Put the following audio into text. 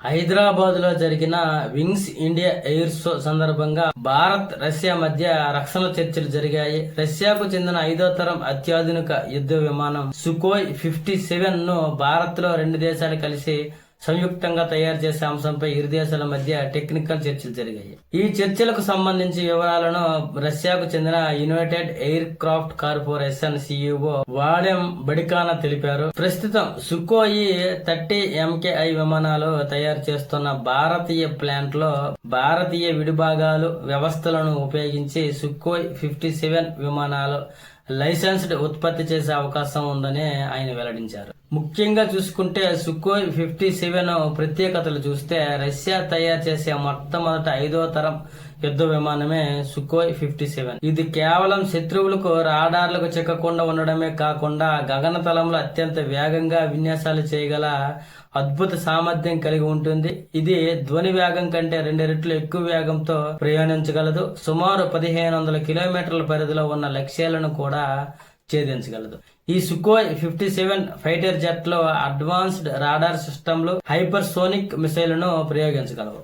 హైదరాబాద్లో జరిగిన wings India air show సందర్భంగా భారత్ రష్యా మధ్య రక్షణ చర్చలు జరిగాయి. రష్యాకు చెందిన ఐదో తరం అత్యాధునిక యుద్ధ విమానం సుకోయ్ ఫిఫ్టీ సెవెన్ను భారత్లో రెండు దేశాలు కలిసి సంయుక్తంగా తయారు చేసే అంశంపై ఇరు దేశాల మధ్య టెక్నికల్ చర్చలు జరిగాయి. ఈ చర్చలకు సంబంధించి వివరాలను రష్యాకు చెందిన united aircraft corporation CEO Vadim బడికానా తెలిపారు. ప్రస్తుతం సుకోయి థర్టీ ఎంకేఐ విమానాలు తయారు చేస్తున్న భారతీయ ప్లాంట్లో భారతీయ విడిభాగాలు వ్యవస్థలను ఉపయోగించి సుకోయ్ ఫిఫ్టీ సెవెన్ విమానాలు లైసెన్స్డ్ ఉత్పత్తి చేసే అవకాశం ఉందని ఆయన వెల్లడించారు. ముఖ్యంగా చూసుకుంటే సుకోయ్ ఫిఫ్టీ సెవెన్ ప్రత్యేకతలు చూస్తే రష్యా తయారు చేసే మొట్టమొదటి ఐదో తరం యుద్ధ విమానమే సుకోయ్ ఫిఫ్టీ సెవెన్. ఇది కేవలం శత్రువులకు రాడార్లకు చిక్కకుండా ఉండడమే కాకుండా గగనతలంలో అత్యంత వేగంగా విన్యాసాలు చేయగల అద్భుత సామర్థ్యం కలిగి ఉంటుంది. ఇది ధ్వని వేగం కంటే రెండు రెట్లు ఎక్కువ వేగంతో ప్రయాణించగలదు. సుమారు పదిహేను వందల కిలోమీటర్ల పరిధిలో ఉన్న లక్ష్యాలను కూడా ఛేదించగలదు. ఈ సుకోయ్ ఫిఫ్టీ సెవెన్ ఫైటర్ జెట్లో అడ్వాన్స్డ్ రాడార్ సిస్టమ్లు హైపర్ సోనిక్ మిసైల్ను ప్రయోగించగలవు.